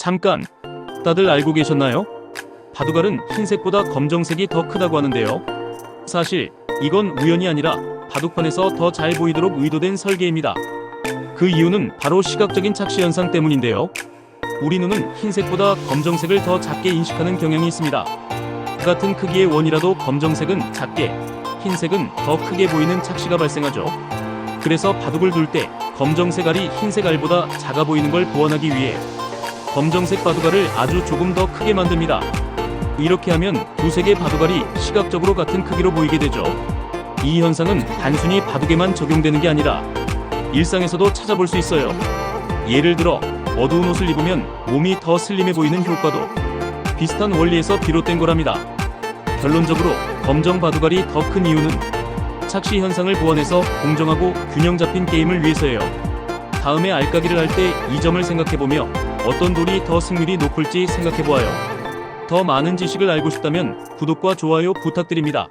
잠깐! 다들 알고 계셨나요? 바둑알은 흰색보다 검정색이 더 크다고 하는데요. 사실 이건 우연이 아니라 바둑판에서 더 잘 보이도록 의도된 설계입니다. 그 이유는 바로 시각적인 착시 현상 때문인데요. 우리 눈은 흰색보다 검정색을 더 작게 인식하는 경향이 있습니다. 같은 크기의 원이라도 검정색은 작게, 흰색은 더 크게 보이는 착시가 발생하죠. 그래서 바둑을 둘 때 검정색 알이 흰색 알보다 작아 보이는 걸 보완하기 위해 검정색 바둑알을 아주 조금 더 크게 만듭니다. 이렇게 하면 두 색의 바둑알이 시각적으로 같은 크기로 보이게 되죠. 이 현상은 단순히 바둑에만 적용되는 게 아니라 일상에서도 찾아볼 수 있어요. 예를 들어 어두운 옷을 입으면 몸이 더 슬림해 보이는 효과도 비슷한 원리에서 비롯된 거랍니다. 결론적으로 검정 바둑알이 더 큰 이유는 착시 현상을 보완해서 공정하고 균형 잡힌 게임을 위해서예요. 다음에 알까기를 할 때 이 점을 생각해보며 어떤 돌이 더 승률이 높을지 생각해보아요. 더 많은 지식을 알고 싶다면 구독과 좋아요 부탁드립니다.